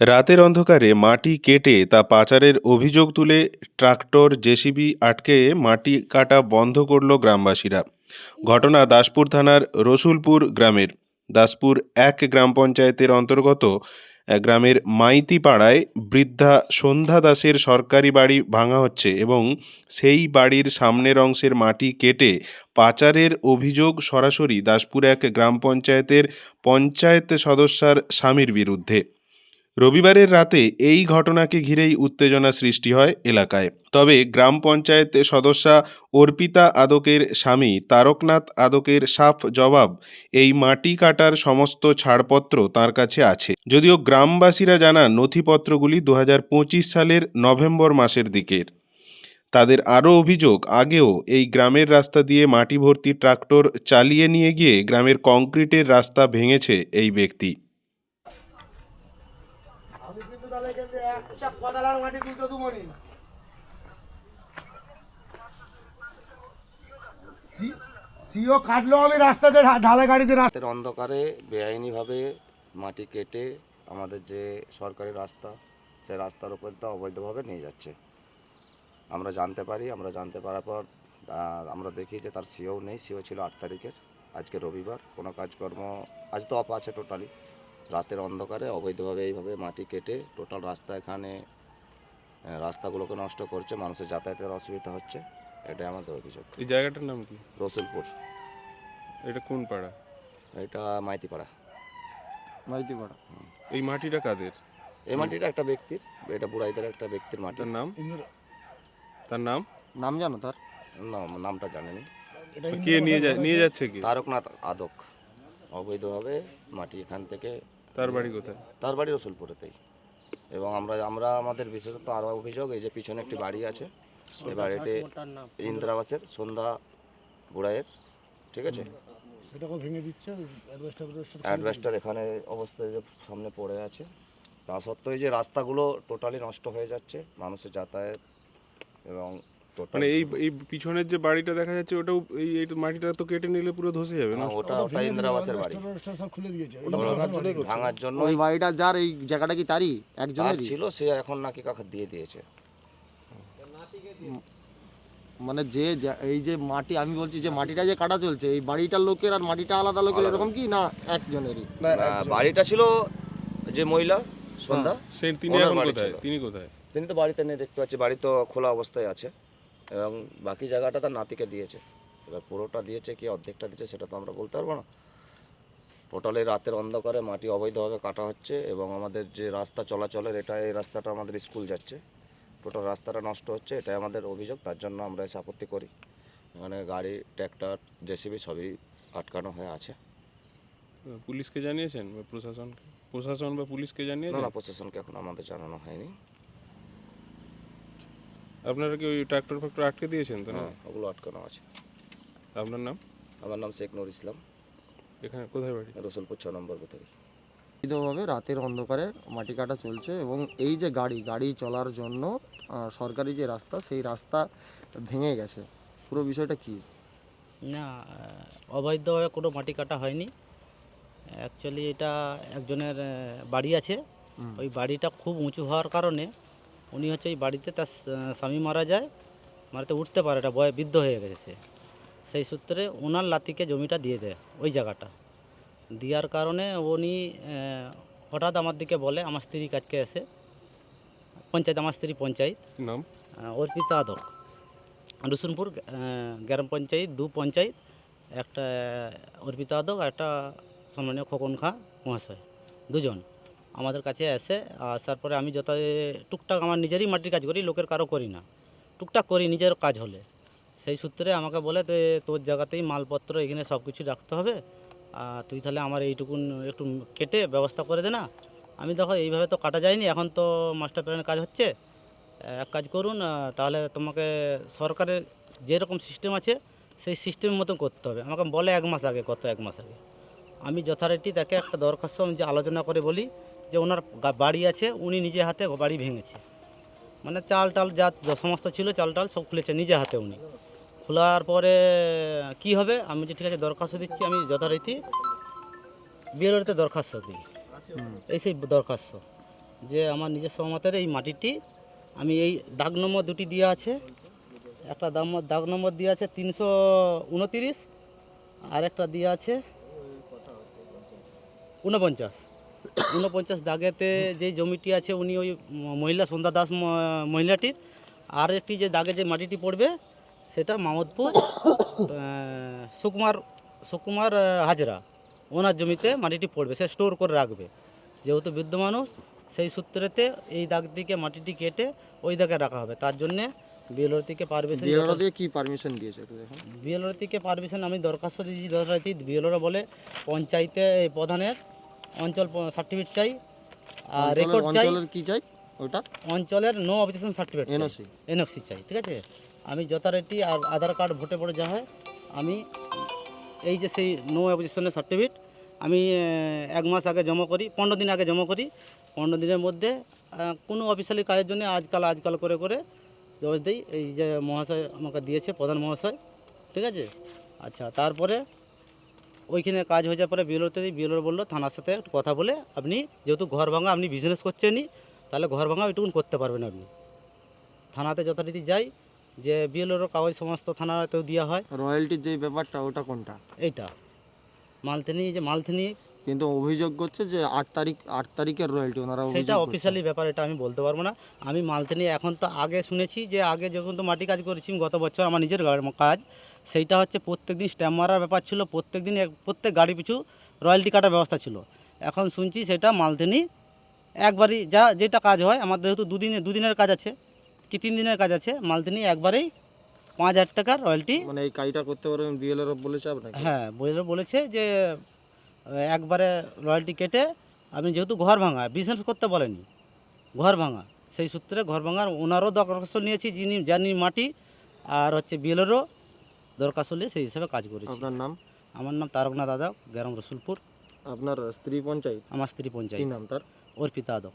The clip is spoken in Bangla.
রাতের অন্ধকারে মাটি কেটে তা পাচারের অভিযোগ তুলে ট্রাক্টর, জেসিবি আটকে মাটি কাটা বন্ধ করল গ্রামবাসীরা। ঘটনা দাসপুর থানার রসুলপুর গ্রামের। দাসপুর এক গ্রাম পঞ্চায়েতের অন্তর্গত গ্রামের মাইতি পাড়ায় বৃদ্ধা সন্ধ্যা দাসের সরকারি বাড়ি ভাঙা হচ্ছে এবং সেই বাড়ির সামনের অংশের মাটি কেটে পাচারের অভিযোগ সরাসরি দাসপুর এক গ্রাম পঞ্চায়েতের পঞ্চায়েত সদস্যার স্বামীর বিরুদ্ধে। রবিবারের রাতে এই ঘটনাকে ঘিরেই উত্তেজনা সৃষ্টি হয় এলাকায়। তবে গ্রাম পঞ্চায়েত সদস্যা অর্পিতা আদকের স্বামী তারকনাথ আদকের সাফ জবাব, এই মাটি কাটার সমস্ত ছাড়পত্র তার কাছে আছে। যদিও গ্রামবাসীরা জানান নথিপত্রগুলি দু হাজার পঁচিশ সালের নভেম্বর মাসের দিকের। তাদের আরও অভিযোগ, আগেও এই গ্রামের রাস্তা দিয়ে মাটি ভর্তি ট্রাক্টর চালিয়ে নিয়ে গিয়ে গ্রামের কংক্রিটের রাস্তা ভেঙেছে এই ব্যক্তি আমি কিন্তু তাহলে এখান থেকে একটা কাটলো আমি রাস্তাতে ঢালাই গাড়িতে অন্ধকারে বেআইনিভাবে মাটি কেটে আমাদের যে সরকারি রাস্তা, সে রাস্তার উপর দিয়ে অবৈধভাবে নিয়ে যাচ্ছে। আমরা জানতে পারি, আমরা জানতে পারার পর আমরা দেখি যে তার সিও নেই, সিও ছিল আট তারিখের, আজকে রবিবার, কোনো কাজকর্ম আজ তো অফ আছে টোটালি রাতের অন্ধকারে অবৈধভাবে এইভাবে মাটি কেটে টোটাল রাস্তা এখানে রাস্তাগুলোকে নষ্ট করছে মানুষের যাতায়াতের অসুবিধা হচ্ছে। এটাই আমাদের অভিযোগ। এই জায়গাটার নাম কি? রসুলপুর। এটা কোন পাড়া? এটা মাইতিপাড়া। এই মাটিটা কাদের? এই মাটিটা একটা ব্যক্তির এটা বুড়াইদের একটা ব্যক্তির মাটি। তার নাম? তার নাম? নাম জানো তার? না নামটা জানেনি। কে নিয়ে যায় নিয়ে যাচ্ছে কি? তারকনাথ আদক। অবৈধভাবে মাটি এখান থেকে তার বাড়ি কোথায়? তার বাড়ি রসুলপুরেতেই। এবং আমরা আমরা আমাদের বিশেষত আরও অভিযোগ এই যে পিছনে একটি বাড়ি আছে এই বাড়িতে ইন্দিরাবাসের সন্ধ্যা বুড়াইয়ের ঠিক আছে? সেটাকে ভেঙে দিচ্ছে? অ্যাডভেস্টার এখানে অবস্থায় যে সামনে পড়ে আছে। তা সত্ত্বেও এই যে রাস্তাগুলো টোটালি নষ্ট হয়ে যাচ্ছে মানুষের যাতায়াত এবং total- মানে এই এই পিছনের যে বাড়িটা দেখা যাচ্ছে ওটাও এই এই মাটিটা তো কেটে নিলে পুরো ধসে যাবে না? ওটা ওটা ইন্দিরাবাসের বাড়ি। সব খুলে দিয়েছে। ভাঙার জন্য ওই বাড়িটা যার এই জায়গাটা কি তারই? তার একজনেরই ছিল সে এখন নাকি কাকা দিয়ে দিয়েছে। মানে যে এই যে মাটি আমি বলছি যে মাটিটা যে কাটা চলছে এই বাড়িটার লোকের আর মাটিটা আলাদা লোকের এরকম কি না একজনেরই? বাড়িটা ছিল যে মহিলা সন্ধ্যা। সে তিনি কোথায়? তিনি কোথায়? তিনি তো বাড়িতে নেই দেখতে পাচ্ছি বাড়ি তো খোলা অবস্থায় আছে। এবং বাকি জায়গাটা তার নাতিকে দিয়েছে। এবার পুরোটা দিয়েছে কি অর্ধেকটা দিয়েছে সেটা তো আমরা বলতে পারব না। টোটালি রাতের অন্ধকারে মাটি অবৈধভাবে কাটা হচ্ছে এবং আমাদের যে রাস্তা চলাচলের এটা এই রাস্তাটা আমাদের স্কুল যাচ্ছে। টোটাল রাস্তাটা নষ্ট হচ্ছে এটাই আমাদের অভিযোগ তার জন্য আমরা এসে আপত্তি করি। এখানে গাড়ি ট্র্যাক্টর জেসিবি সবই আটকানো হয়ে আছে। পুলিশকে জানিয়েছেন বা প্রশাসন প্রশাসন বা পুলিশকে জানিয়েছেন না প্রশাসনকে এখন আমাদের জানানো হয়নি। আপনারা কি ওই ট্রাক্টর ফ্যাক্টর আটকে দিয়েছেন? তো না? হ্যাঁ ওগুলো আটকানো আছে। আপনার নাম? আমার নাম শেখ নুর ইসলাম। এখানে কোথায় বাড়ি? রসুলপুর ছ নম্বর বুথেরি বিধভাবে রাতের অন্ধকারে মাটি কাটা চলছে এবং এই যে গাড়ি গাড়ি চলার জন্য সরকারি যে রাস্তা সেই রাস্তা ভেঙে গেছে। পুরো বিষয়টা কি? না অবৈধভাবে কোনো মাটি কাটা হয়নি। অ্যাকচুয়ালি এটা একজনের বাড়ি আছে। ওই বাড়িটা খুব উঁচু হওয়ার কারণে উনি হচ্ছে ওই বাড়িতে তার স্বামী মারা যায় মারাতে উঠতে পারে এটা বয় বৃদ্ধ হয়ে গেছে সে। সেই সূত্রে ওনার লাতিকে জমিটা দিয়ে দেয় ওই জায়গাটা। দেওয়ার কারণে উনি হঠাৎ আমার দিকে বলে আমার স্ত্রী কাছকে এসে পঞ্চায়েত আমার স্ত্রী পঞ্চায়েত। নাম? অর্পিতা আদক। রসুনপুর গ্রাম পঞ্চায়েত দু পঞ্চায়েত একটা অর্পিতা আদক একটা সম্মানীয় খোকন খাঁ মহাশয় দুজন। আমাদের কাছে এসে আসার পরে আমি যত টুকটাক আমার নিজেরই মাটির কাজ করি, লোকের কারও করি না। টুকটাক করি নিজের কাজ হলে। সেই সূত্রে আমাকে বলে তোর জায়গাতেই মালপত্র, এখানে সব কিছু রাখতে হবে। আর তুই তাহলে আমার এইটুকুন একটু কেটে ব্যবস্থা করে দে না। আমি দেখো এইভাবে তো কাটা যায়নি, এখন তো মাস্টার প্ল্যানের কাজ হচ্ছে। এক কাজ করুন তাহলে তোমাকে সরকারের যেরকম সিস্টেম আছে, সেই সিস্টেমের মতো করতে হবে। আমাকে বলে এক মাস আগে কত এক মাস আগে। আমি যথারীতি তাকে একটা দরখাস্ত আমি যে আলোচনা করে বলি যে ওনার বাড়ি আছে, উনি নিজে হাতে বাড়ি ভেঙেছে। মানে চাল টাল যা সমস্ত ছিল, চাল টাল সব খুলেছে নিজে হাতে উনি। খোলার পরে কি হবে? আমি যে ঠিক আছে, দরখাস্ত দিচ্ছি আমি যথারীতি। বিএলওতে দরখাস্ত দিই। এই সেই দরখাস্ত যে আমার নিজস্ব মতের এই মাটিটি আমি এই দাগ নম্বর দুটি দেওয়া আছে। একটা দাম দাগ নম্বর দেওয়া আছে তিনশো উনতিরিশ, আর একটা দেওয়া আছে ঊনপঞ্চাশ ঊনপঞ্চাশ দাগেতে যে জমিটি আছে উনি ওই মহিলা সন্ধ্যা দাস মহিলাটির। আর একটি যে দাগে যে মাটিটি পড়বে সেটা মামদপুর সুকুমার সুকুমার হাজরা। ওনার জমিতে মাটিটি পড়বে সে স্টোর করে রাখবে। যেহেতু বৃদ্ধ মানুষ সেই সূত্রেতে এই দাগ দিকে মাটিটি কেটে ওই দাগে রাখা হবে। তার জন্যে বিএলওর থেকে পারমিশন কি পারমিশন দিয়েছে বিএলওর থেকে পারমিশন আমি দরখাস্ত দিয়েছি। যথারীতি বিএলওরা বলে পঞ্চায়েতে প্রধানের অঞ্চল সার্টিফিকেট চাই। আর রেকর্ড চাই। অঞ্চলের কি চাই ওটা? অঞ্চলের no objection certificate NOC NFC চাই ঠিক আছে? আমি যথারীতি আর আধার কার্ড ভোটে পড়ে যা হয় আমি এই যে সেই নো অবজেকশনের সার্টিফিকেট আমি এক মাস আগে জমা করি পনেরো দিন আগে জমা করি। পনেরো দিনের মধ্যে কোনো অফিসিয়ালি কাজের জন্য আজকাল আজকাল করে করে জমা দিই। এই যে মহাশয় আমাকে দিয়েছে প্রধান মহাশয় ঠিক আছে? আচ্ছা তারপরে ওইখানে কাজ হয়ে যাওয়ার পরে বিএলওতে দিই বিএলওর বলল থানার সাথে একটু কথা বলে আপনি যেহেতু ঘর ভাঙা আপনি বিজনেস করছেনই তাহলে ঘর ভাঙা ওইটুকুন করতে পারবেন আপনি। থানাতে যথারীতি যাই যে বিএলওর কাগজ সমস্ত থানাতেও দেওয়া হয়। রয়্যালটির যে ব্যাপারটা ওটা কোনটা? এইটা। মালথিনি যে মালথেনি কিন্তু অভিযোগ করছে যে আট তারিখ আট তারিখের রয়্যালটি ওনারা সেটা অফিসিয়ালি ব্যাপার এটা আমি বলতে পারব না। আমি মালথেনি এখন তো আগে শুনেছি যে আগে যখন তো মাটি কাজ করেছি গত বছর আমার নিজের কাজ সেইটা হচ্ছে প্রত্যেক দিন স্ট্যাম্প মারার ব্যাপার ছিল প্রত্যেক দিন প্রত্যেক গাড়ি পিছু রয়্যালটি কাটার ব্যবস্থা ছিল। এখন শুনছি সেটা মালথেনি একবারই যা যেটা কাজ হয় আমাদের যেহেতু দুদিনে দুদিনের কাজ আছে কি তিন দিনের কাজ আছে মালথেনি একবারেই পাঁচ হাজার টাকার রয়্যালটি মানে এই কাজটা করতে পারবেন বিএলআর বলেছে আপনাকে? হ্যাঁ বলে বলেছে যে একবারে রয়্যালটি কেটে আমি যেহেতু ঘর ভাঙা বিজনেস করতে বলেনি ঘর ভাঙা। সেই সূত্রে ঘর ভাঙার ওনারও দরখাস্ত নিয়েছি যিনি জানি মাটি আর হচ্ছে বিএলেরও দরখাস্ত নিয়ে সেই হিসাবে কাজ করেছি। আপনার নাম? আমার নাম তারকনাথ দাদা গ্রাম রসুলপুর। আপনার স্ত্রী পঞ্চায়েত? আমার স্ত্রী পঞ্চায়েত। নাম তার? অর্পিতা আদক।